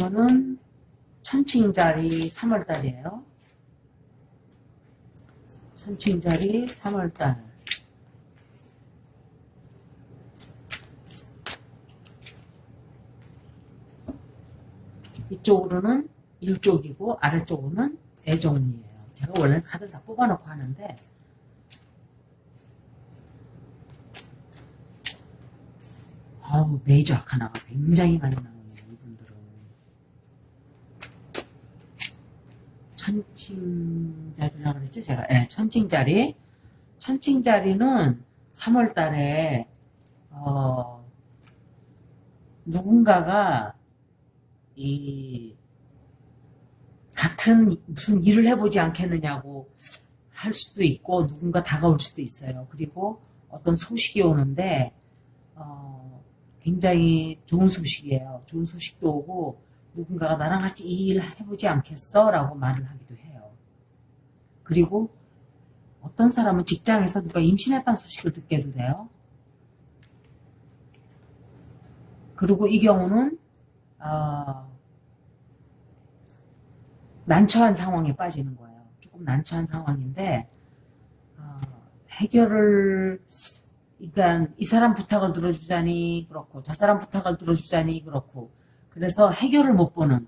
이거는 천칭자리 3월달이에요. 천칭자리 3월달. 이쪽으로는 일쪽이고 아래쪽으로는 애정이에요. 제가 원래 카드 다 뽑아놓고 하는데 아우 메이저 아카나가 굉장히 많이 나오네요. 이분들은 천칭자리라고 그랬죠? 제가 네, 천칭자리 천칭자리는 3월 달에 어, 누군가가 이 같은 무슨 일을 해보지 않겠느냐고 할 수도 있고 누군가 다가올 수도 있어요. 그리고 어떤 소식이 오는데 어, 굉장히 좋은 소식이에요. 좋은 소식도 오고 누군가가 나랑 같이 이 일 해보지 않겠어? 라고 말을 하기도 해요. 그리고 어떤 사람은 직장에서 누가 임신했다는 소식을 듣게도 돼요. 그리고 이 경우는 어, 난처한 상황에 빠지는 거예요. 조금 난처한 상황인데 어, 해결을 그러니까 이 사람 부탁을 들어주자니 그렇고 저 사람 부탁을 들어주자니 그렇고 그래서 해결을 못 보는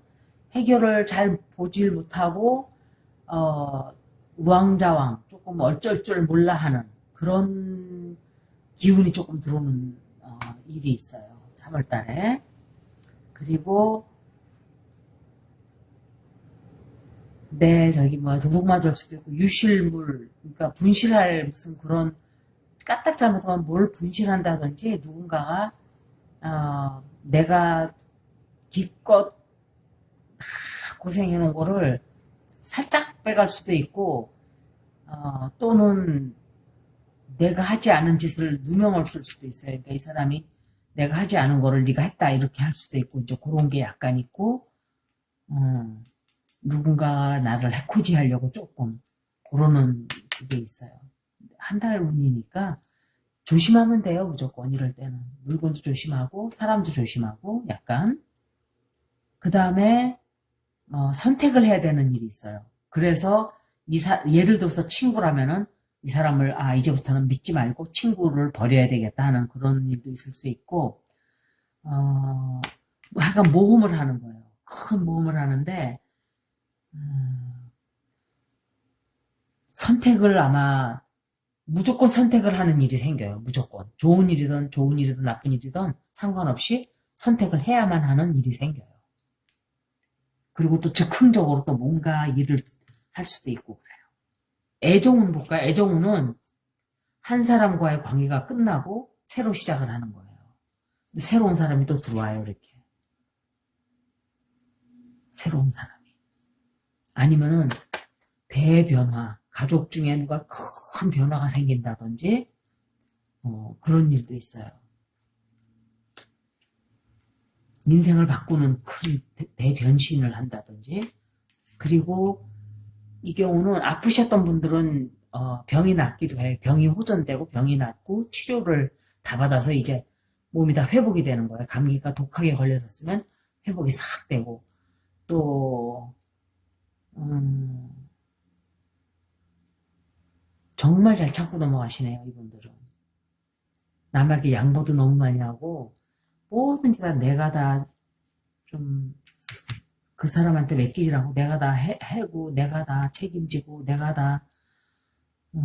해결을 잘 보질 못하고 어, 우왕좌왕 조금 얼쩔 줄 몰라 하는 그런 기운이 조금 들어오는 어, 일이 있어요. 3월 달에. 그리고 네, 저기 뭐 도둑 맞을 수도 있고 유실물 그러니까 분실할 무슨 그런 까딱 잘못하면 뭘 분실한다든지 누군가가 어, 내가 기껏 다 고생해 놓은 거를 살짝 빼갈 수도 있고 어, 또는 내가 하지 않은 짓을 누명을 쓸 수도 있어요. 그러니까 이 사람이 내가 하지 않은 거를 네가 했다 이렇게 할 수도 있고 이제 그런 게 약간 있고 음, 누군가 나를 해코지 하려고 조금 그러는 그게 있어요. 한 달 운이니까 조심하면 돼요 무조건 이럴 때는 물건도 조심하고 사람도 조심하고 약간 그 다음에 어, 선택을 해야 되는 일이 있어요. 그래서 이 사, 예를 들어서 친구라면은 이 사람을 아 이제부터는 믿지 말고 친구를 버려야 되겠다 하는 그런 일도 있을 수 있고 어, 약간 모험을 하는 거예요. 큰 모험을 하는데 음, 선택을 아마 무조건 선택을 하는 일이 생겨요. 무조건 좋은 일이든 좋은 일이든 나쁜 일이든 상관없이 선택을 해야만 하는 일이 생겨요. 그리고 또 즉흥적으로 또 뭔가 일을 할 수도 있고 그래요. 애정운 볼까요? 애정운은 한 사람과의 관계가 끝나고 새로 시작을 하는 거예요. 새로운 사람이 또 들어와요, 이렇게. 새로운 사람이. 아니면은 대변화, 가족 중에 누가 큰 변화가 생긴다든지, 어, 그런 일도 있어요. 인생을 바꾸는 큰 대- 대변신을 한다든지, 그리고 이 경우는 아프셨던 분들은 어, 병이 낫기도 해요. 병이 호전되고 병이 낫고 치료를 다 받아서 이제 몸이 다 회복이 되는 거예요. 감기가 독하게 걸렸었으면 회복이 싹 되고 또 음, 정말 잘 참고 넘어가시네요. 이분들은 남에게 양보도 너무 많이 하고 뭐든지 다 내가 다 좀 그 사람한테 맡기지라고 내가 다 해, 해고 내가 다 책임지고 내가 다 어,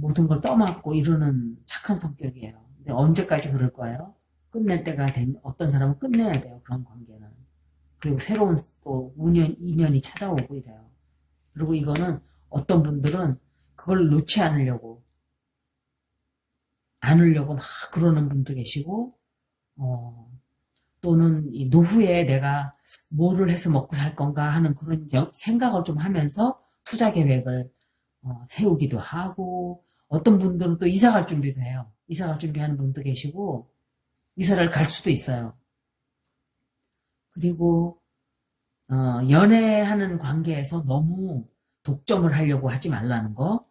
모든 걸 떠맡고 이러는 착한 성격이에요. 근데 언제까지 그럴 거예요? 끝낼 때가 된 어떤 사람은 끝내야 돼요. 그런 관계는. 그리고 새로운 또 운연, 인연이 찾아오고 이래요. 그리고 이거는 어떤 분들은 그걸 놓지 않으려고 않으려고 막 그러는 분도 계시고 어, 또는 이 노후에 내가 뭐를 해서 먹고 살 건가 하는 그런 여- 생각을 좀 하면서 투자 계획을 어, 세우기도 하고 어떤 분들은 또 이사 갈 준비도 해요. 이사 갈 준비하는 분도 계시고 이사를 갈 수도 있어요. 그리고 어, 연애하는 관계에서 너무 독점을 하려고 하지 말라는 거.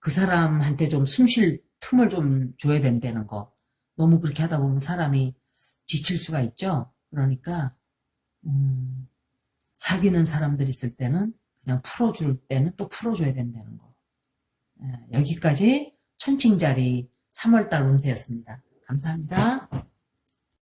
그 사람한테 좀 숨 쉴 틈을 좀 줘야 된다는 거. 너무 그렇게 하다 보면 사람이 지칠 수가 있죠. 그러니까 음, 사귀는 사람들 있을 때는 그냥 풀어줄 때는 또 풀어줘야 된다는 거. 예, 여기까지 천칭자리 3월달 운세였습니다. 감사합니다.